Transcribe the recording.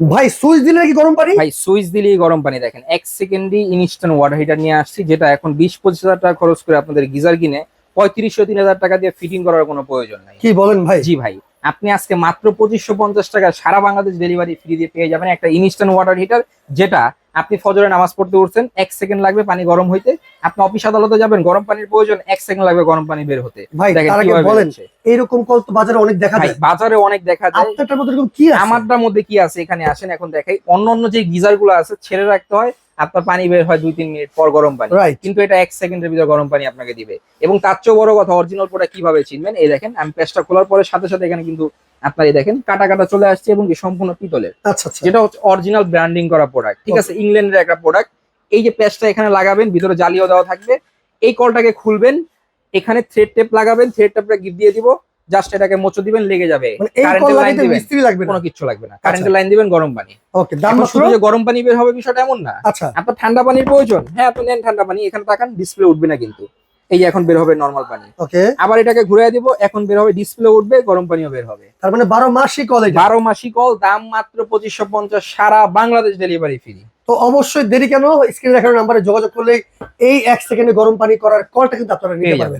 ভাই সুইচ দিলে নাকি গরম পানি? ভাই সুইচ দিলেই গরম পানি দেখেন। এক সেকেন্ডই ইনস্ট্যান্ট ওয়াটার হিটার নিয়ে আসছি যেটা এখন বিশ পঁচিশ হাজার টাকা খরচ করে আপনাদের গিজার কিনে পঁয়ত্রিশশো তিন হাজার টাকা দিয়ে ফিটিং করার কোনো প্রয়োজন নাই। কি বলেন ভাই? জি ভাই আপনি আজকে মাত্র পঁচিশশো পঞ্চাশ টাকা সারা বাংলাদেশ ডেলিভারি ফ্রি দিয়ে পেয়ে যাবেন একটা ইনস্ট্যান্ট ওয়াটার হিটার যেটা আপনি ফজরে নামাজ পড়তে উঠছেন এক সেকেন্ড লাগবে পানি গরম হইতে। আপনি অফিস আদালতে যাবেন গরম পানির প্রয়োজন এক সেকেন্ড লাগবে গরম পানি বের হতে। ভাই তার আগে বলেন। এইরকম কল তো বাজারে অনেক দেখা যায়। বাজারে অনেক দেখা যায়। আপনারটার মধ্যে এরকম কি আছে? আমারটার মধ্যে কি আছে? এখানে আসেন এখন দেখাই। অন্য অন্য যে গিজারগুলো আছে ছেড়ে রাখতে হয় আপনার পানি বের হয় দুই তিন মিনিট পর গরম পানি। কিন্তু এটা এক সেকেন্ডের ভিতরে গরম পানি আপনাকে দিবে। এবং তার চেয়েও বড় কথা অরিজিনাল প্রোডাক্ট কীভাবে চিনবেন? এই দেখেন আমি পেস্টটা খোলার পরে সাথে সাথে এখানে কিন্তু আপনার এই দেখেন কাটা কাটা চলে আসছে এবং সম্পূর্ণ পিতলের। আচ্ছা আচ্ছা। যেটা হচ্ছে অরিজিনাল ব্র্যান্ডিং করা প্রোডাক্ট ঠিক আছে? ইংল্যান্ডের একটা প্রোডাক্ট এই যে প্যাচটা এখানে লাগাবেন ভিতরে জালিও দেওয়া থাকবে। এই কলটাকে খুলবেন এখানে থ্রেড টেপ লাগাবেন থ্রেড টেপটা গিফট দিয়ে দিব জাস্ট এটাকে মোচো দিবেন লেগে যাবে। মানে মিস্ত্রি লাগবে কোনো কিছু লাগবে না। কারেন্টের লাইন দিবেন গরম পানি। ওকে দাম শুধু যে গরম পানি বের হবে বিষয়টা এমন না। আচ্ছা। আপনার ঠান্ডা পানির প্রয়োজন। হ্যাঁ আপনি নেন ঠান্ডা পানি এখানে তাকান ডিসপ্লে উঠবে না কিন্তু। এই এখন বের হবে নর্মাল পানি। ওকে আবার এটাকে ঘুরিয়ে দিব এখন বের হবে ডিসপ্লে উঠবে গরম পানিও বের হবে। তার মানে বারো মাসই কল এটা? বারো মাসিক কল দাম মাত্র পঁচিশশো পঞ্চাশ সারা বাংলাদেশ ডেলিভারি ফ্রি তো অবশ্যই দেরি কেন? স্ক্রিনে দেখানো নাম্বারে যোগাযোগ করলে এই এক সেকেন্ডে গরম পানি করার কলটা কিন্তু আপনারা নিতে পারবেন।